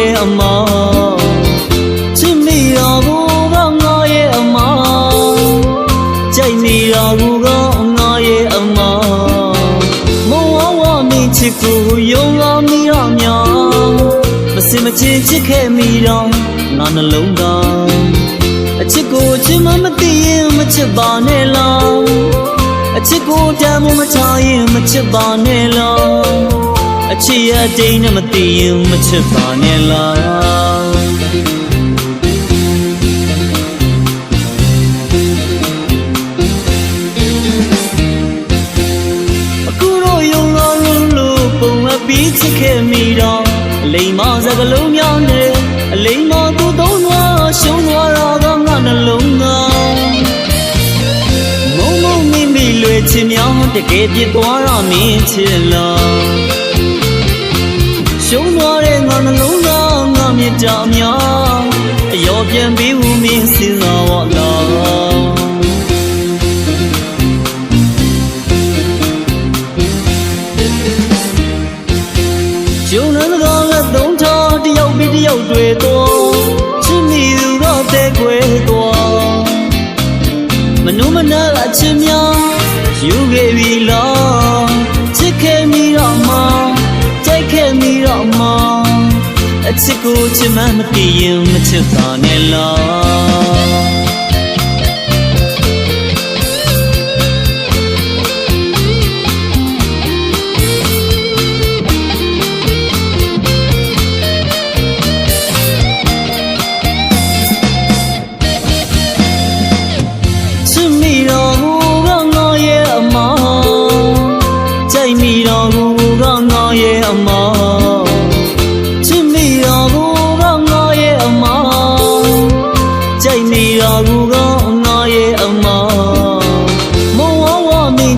မိတော်ကိုကငါရဲ့အမောချစ်မိတော်ကိုကငါရဲ့အမောကြိုက်မိတော်ကိုကငါရဲ့အမောမဝဝမင်းချစ်ကိုယုံလာမိရမြောင်မစင်မချင်းချစ်ခဲ့မိတော့ငါနှလုံးသားအချစ်ကိုချစ်မမသိရင်မချစ်ပါနဲ့လားအချစ်ကိုတမ်းမမချရင်မချစ်ပါနဲ့လား အချစ်ရဲ့တိမ်နဲ့မသိရင်မချစ်ပါနဲ့လားအခုတော့ယုံလာလို့လို့ပုံအပ်ပြီးချစ်ခဲ့မိတော့အလိမ်မစကလုံးများနဲ့အလိမ်မသူသုံးသွားရှုံးသွားတာကငါနှလုံးသားမုံမုံမိမိလွယ်ချင်များတကယ်ပြစ်သွားတာမင်းချစ်လား ပြီးဦးမင်းစဉ်းစားဝလားကျုံနန်းကလည်းသုံးထားတယောက်ပြီးတယောက်တွေတော့ချစ်မိသူတော့တဲ့ခွဲတော့မနုမနာအချစ်များယူခဲ့ပြီလားချစ်ခဲ့မိတော့မှကြိုက်ခဲ့မိတော့မှအချစ်ကိုချစ်မှမသိရင်မချစ်ပါနဲ့လား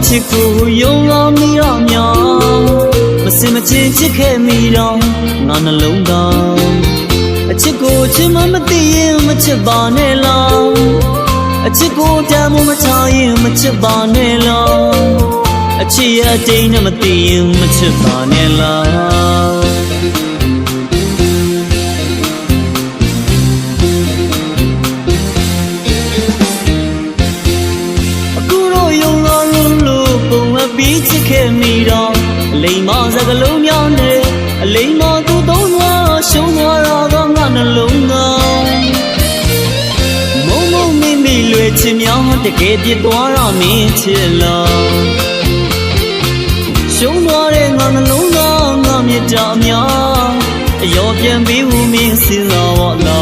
ချစ်ကိုယုံလာမိရမြောင်မစင်မချင်းချစ်ခဲ့မိတော့ငါနှလုံးသားအချစ်ကိုချစ်မမသိရင်မချစ်ပါနဲ့လားအချစ်ကိုတမ်းမမချရင်မချစ်ပါနဲ့လားအချစ်ရဲ့အတိတ်နဲ့မသိရင်မချစ်ပါနဲ့လား တော့အလိမ်မစကလုံးများနဲ့အလိမ်မသူသုံးသွားရှုံးသွားတော့ငါနှလုံးသားမုံမုံမိမိလွယ်ချင်များတကယ်ပြစ်သွားတာမင်းချစ်လားရှုံးသွားတဲ့ငါနှလုံးသားငါမြတ်တာများအယောပြန်ပြီးဦးမင်းစဉ်းစားဝလား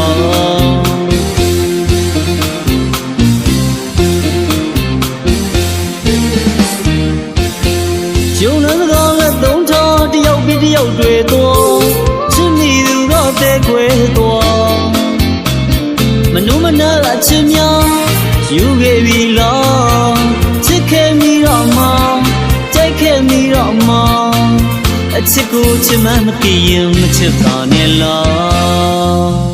ကျုံနန်းကလည်းသုံးထားတယောက်ပြီးတယောက်တွေတော့ချစ်မိသူတော့တဲ့ခွဲတော့မနုမနာအချစ်များယူခဲ့ပြီလားချစ်ခဲ့မိတော့မှကြိုက်ခဲ့မိတော့မှအချစ်ကိုချစ်မှမသိရင်မချစ်ပါနဲ့လား